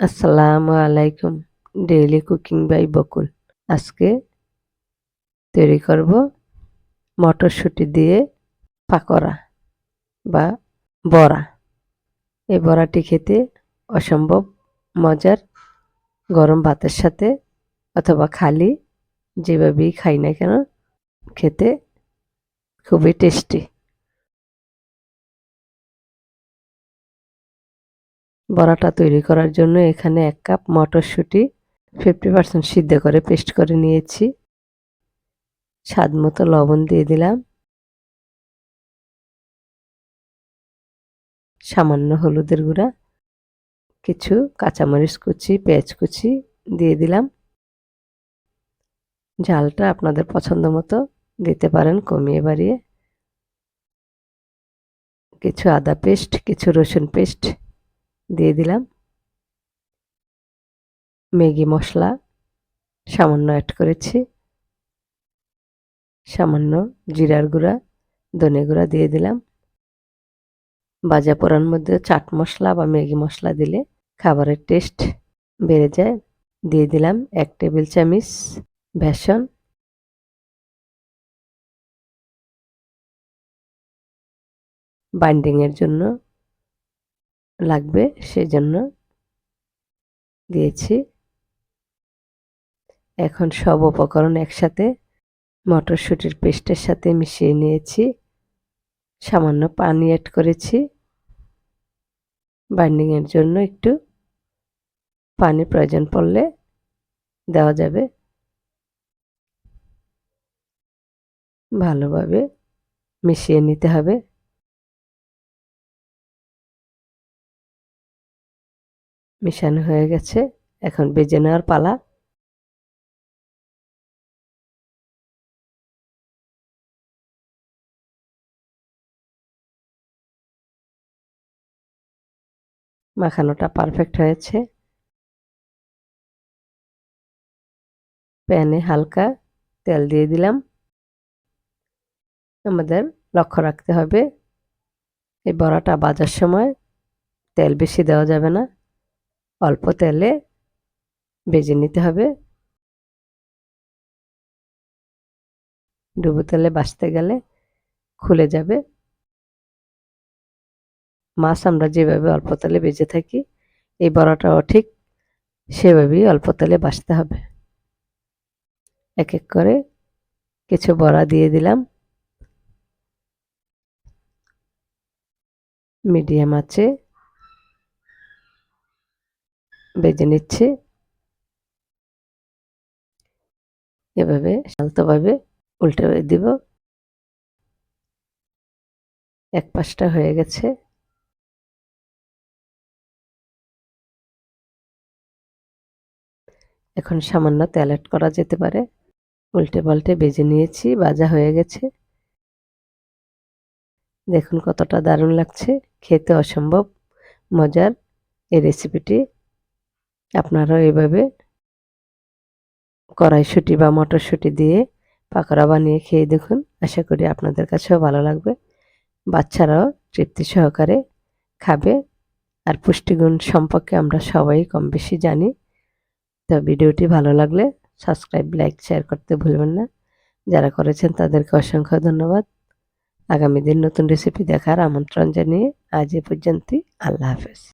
আসসালামু আলাইকুম daily cooking by বকুল। আজকে তৈরি করব মটরশুঁটি দিয়ে পাকোড়া বা বড়া। এই বড়াটি খেতে অসম্ভব মজার। গরম ভাতের সাথে অথবা খালি যেভাবেই খাই না কেন, খেতে খুবই টেস্টি। বড়াটা তৈরি করার জন্য এখানে এক কাপ মটরশুঁটি ফিফটি পার্সেন্ট সিদ্ধ করে পেস্ট করে নিয়েছি। স্বাদ মতো লবণ দিয়ে দিলাম। সামান্য হলুদের গুঁড়া, কিছু কাঁচামরিচ কুচি, পেঁয়াজ কুচি দিয়ে দিলাম। ঝালটা আপনাদের পছন্দ মতো দিতে পারেন কমিয়ে বাড়িয়ে। কিছু আদা পেস্ট, কিছু রসুন পেস্ট দিয়ে দিলাম। ম্যাগি মশলা সামান্য অ্যাড করেছি। সামান্য জিরার গুঁড়া, ধনে গুঁড়া দিয়ে দিলাম। বাজা পোড়ার মধ্যে চাট মশলা বা ম্যাগি মশলা দিলে খাবারের টেস্ট বেড়ে যায়। দিয়ে দিলাম এক টেবিল চামিচ বেসন। বাইন্ডিংয়ের জন্য লাগবে, সেজন্য দিয়েছি। এখন সব উপকরণ একসাথে মটরশুঁটির পেস্টের সাথে মিশিয়ে নিয়েছি। সামান্য পানি অ্যাড করেছি। বাইন্ডিংয়ের জন্য একটু পানি প্রয়োজন পড়লে দেওয়া যাবে। ভালোভাবে মিশিয়ে নিতে হবে। মিশানো হয়ে গেছে। এখন বেজে নেওয়ার পালা। মাখানোটা পারফেক্ট হয়েছে। প্যানে হালকা তেল দিয়ে দিলাম। আমাদের লক্ষ্য রাখতে হবে, এই বড়াটা বাজার সময় তেল বেশি দেওয়া যাবে না। অল্প তেলে ভেজে নিতে হবে। ডুবো তেলে বাঁচতে গেলে খুলে যাবে। মাছ আমরা যেভাবে অল্প তেলে বেজে থাকি, এই বড়াটাও ঠিক সেভাবেই অল্প তেলে বাঁচতে হবে। এক এক করে কিছু বড়া দিয়ে দিলাম। মিডিয়াম আছে। বেজে নিচ্ছি। এভাবে শান্তভাবে উল্টে দিব। এক পাশটা হয়ে গেছে। এখন সামান্য তেল অ্যাড করা যেতে পারে। উল্টে পাল্টে বেজে নিয়েছি, ভাজা হয়ে গেছে। দেখুন কতটা দারুণ লাগছে। খেতে অসম্ভব মজার এই রেসিপিটি আপনারাও এভাবে কড়াইশুঁটি বা মটরশুঁটি দিয়ে পাকোড়া বানিয়ে খেয়ে দেখুন। আশা করি আপনাদের কাছেও ভালো লাগবে। বাচ্চারাও তৃপ্তি সহকারে খাবে। আর পুষ্টিগুণ সম্পর্কে আমরা সবাই কম বেশি জানি। তো ভিডিওটি ভালো লাগলে সাবস্ক্রাইব, লাইক, শেয়ার করতে ভুলবেন না। যারা করেছেন তাদেরকে অসংখ্য ধন্যবাদ। আগামী দিন নতুন রেসিপি দেখার আমন্ত্রণ জানিয়ে আজ এ পর্যন্তই। আল্লাহ হাফেজ।